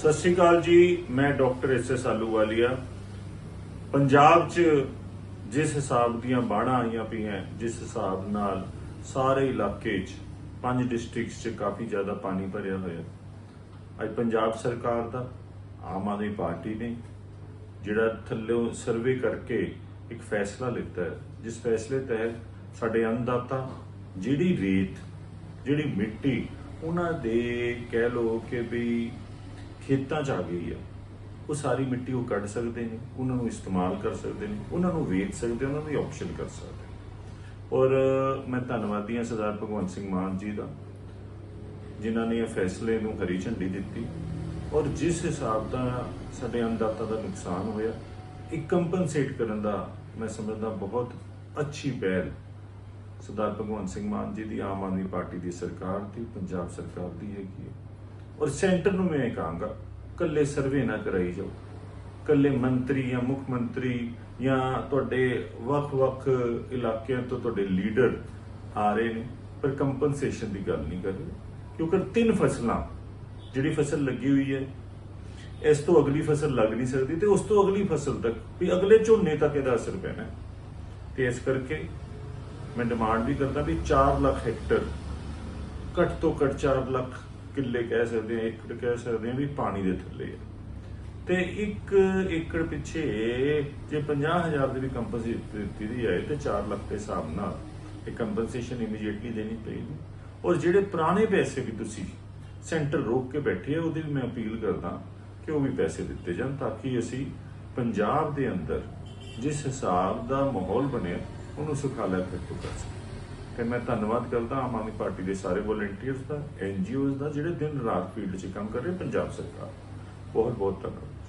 ਸਤਿ ਸ਼੍ਰੀ ਅਕਾਲ ਜੀ, ਮੈਂ doctor S S Ahluwalia Punjab 'ਚ ਜਿਸ ਹਿਸਾਬ ਦੀਆਂ ਬਾੜਾਂ ਆਈਆਂ ਪਈਆਂ, ਜਿਸ ਹਿਸਾਬ ਨਾਲ ਸਾਰੇ ਇਲਾਕੇ 'ਚ, ਪੰਜ ਡਿਸਟ੍ਰਿਕਟਸ 'ਚ ਕਾਫੀ ਜ਼ਿਆਦਾ ਪਾਣੀ ਭਰਿਆ ਹੋਇਆ। ਅੱਜ ਪੰਜਾਬ ਸਰਕਾਰ ਦਾ, ਆਮ ਆਦਮੀ ਪਾਰਟੀ ਨੇ, ਜਿਹੜਾ ਥੱਲੇ ਸਰਵੇ ਕਰਕੇ ਇੱਕ ਫੈਸਲਾ ਲਿੱਤਾ ਹੈ। ਜਿਸ ਫੈਸਲੇ ਤਹਿਤ ਸਾਡੇ ਅੰਨਦਾਤਾ, ਜਿਹੜੀ ਰੇਤ, ਜਿਹੜੀ ਮਿੱਟੀ, ਉਹਨਾਂ ਦੇ ਕਹਿ ਲੋ ਕਿ ਵੀ ਖੇਤਾਂ 'ਚ ਆ ਗਈ ਆ। ਉਹ ਸਾਰੀ ਮਿੱਟੀ ਉਹ ਕੱਢ ਸਕਦੇ ਨੇ, ਉਹਨਾਂ ਨੂੰ ਇਸਤੇਮਾਲ ਕਰ ਸਕਦੇ ਨੇ, ਉਹਨਾਂ ਨੂੰ ਵੇਚ ਸਕਦੇ, ਉਹਨਾਂ ਦੀ ਆਪਸ਼ਨ ਕਰ ਸਕਦੇ ਔਰ ਮੈਂ ਧੰਨਵਾਦੀ ਹਾਂ ਸਰਦਾਰ ਭਗਵੰਤ ਸਿੰਘ ਮਾਨ ਜੀ ਦਾ, ਜਿਨ੍ਹਾਂ ਨੇ ਇਹ ਫੈਸਲੇ ਨੂੰ ਹਰੀ ਝੰਡੀ ਦਿੱਤੀ। ਔਰ ਜਿਸ ਹਿਸਾਬ ਦਾ ਸਾਡੇ ਅੰਨਦਾਤਾ ਦਾ ਨੁਕਸਾਨ ਹੋਇਆ, ਇਹ ਕੰਪਨਸੇਟ ਕਰਨ ਦਾ ਮੈਂ ਸਮਝਦਾ ਬਹੁਤ ਅੱਛੀ ਪਹਿਲ ਸਰਦਾਰ ਭਗਵੰਤ ਸਿੰਘ ਮਾਨ ਜੀ ਦੀ, ਆਮ ਆਦਮੀ ਪਾਰਟੀ ਦੀ ਸਰਕਾਰ ਦੀ, ਪੰਜਾਬ ਸਰਕਾਰ ਦੀ ਹੈਗੀ ਹੈ। ਔਰ ਸੈਂਟਰ ਨੂੰ ਮੈਂ ਇਹ ਕਹਾਂਗਾ ਕੱਲੇ ਸਰਵੇ ਨਾ ਕਰਾਈ ਜਾਓ। ਕੱਲੇ ਮੰਤਰੀ ਜਾਂ ਮੁੱਖ ਮੰਤਰੀ ਜਾਂ ਤੁਹਾਡੇ ਵੱਖ-ਵੱਖ ਇਲਾਕਿਆਂ ਤੋਂ ਤੁਹਾਡੇ ਲੀਡਰ ਆ ਰਹੇ ਨੇ, ਪਰ ਕੰਪਨਸੇਸ਼ਨ ਦੀ ਗੱਲ ਨਹੀਂ ਕਰ ਰਹੇ। ਕਿਉਂਕਿ ਤਿੰਨ ਫਸਲਾਂ, ਜਿਹੜੀ ਫਸਲ ਲੱਗੀ ਹੋਈ ਹੈ, ਇਸ ਤੋਂ ਅਗਲੀ ਫਸਲ ਲੱਗ ਨਹੀਂ ਸਕਦੀ ਤੇ ਉਸ ਤੋਂ ਅਗਲੀ ਫਸਲ ਤੱਕ ਵੀ ਅਗਲੇ ਝੋਨੇ ਤੱਕ ਇਹਦਾ ਅਸਰ ਪੈਣਾ ਤੇ ਇਸ ਕਰਕੇ ਮੈਂ ਡਿਮਾਂਡ ਵੀ ਕਰਦਾ ਵੀ 4 ਲੱਖ ਹੈਕਟਰ, ਘੱਟ ਤੋਂ ਘੱਟ 4 ਲੱਖ ਕਿੱਲੇ ਕਹਿ ਸਕਦੇ ਆ ਏਕੜ ਕਹਿ ਸਕਦੇ ਆ ਵੀ ਪਾਣੀ ਦੇ ਥੱਲੇ ਆ। ਤੇ ਇੱਕ ਏਕੜ ਪਿੱਛੇ ਜੇ 50000 ਦੀ ਵੀ ਕੰਪਨਸੇਸ਼ਨ ਦਿੱਤੀ ਦੀ ਤੇ 4 ਲੱਖ ਦੇ ਹਿਸਾਬ ਨਾਲ ਇਹ ਕੰਪਨਸੇਸ਼ਨ ਇਮੀਡੀਏਟਲੀ ਦੇਣੀ ਪਏਗੀ। ਔਰ ਜਿਹੜੇ ਪੁਰਾਣੇ ਪੈਸੇ ਵੀ ਤੁਸੀਂ ਸੈਂਟਰ ਰੋਕ ਕੇ ਬੈਠੇ ਆ, ਉਹਦੀ ਵੀ ਮੈਂ ਅਪੀਲ ਕਰਦਾ ਕਿ ਉਹ ਵੀ ਪੈਸੇ ਦਿੱਤੇ ਜਾਣ ਤਾਂ ਕਿ ਅਸੀਂ ਪੰਜਾਬ ਦੇ ਅੰਦਰ ਜਿਸ ਹਿਸਾਬ ਦਾ ਮਾਹੌਲ ਬਣਿਆ, ਉਹਨੂੰ ਸੁਖਾਲਾ ਕਰ ਕਰ ਸਕੀਏ। ਤੇ ਮੈਂ ਧੰਨਵਾਦ ਕਰਦਾ ਆਮ ਆਦਮੀ ਪਾਰਟੀ ਦੇ ਸਾਰੇ ਵੋਲੰਟੀਅਰਸ ਦਾ ਐਨਜੀਓਜ਼ ਦਾ, ਜਿਹੜੇ ਦਿਨ ਰਾਤ ਫੀਲਡ 'ਚ ਕੰਮ ਕਰ ਰਹੇ ਪੰਜਾਬ ਸਰਕਾਰ ਬਹੁਤ ਬਹੁਤ ਧੰਨਵਾਦ।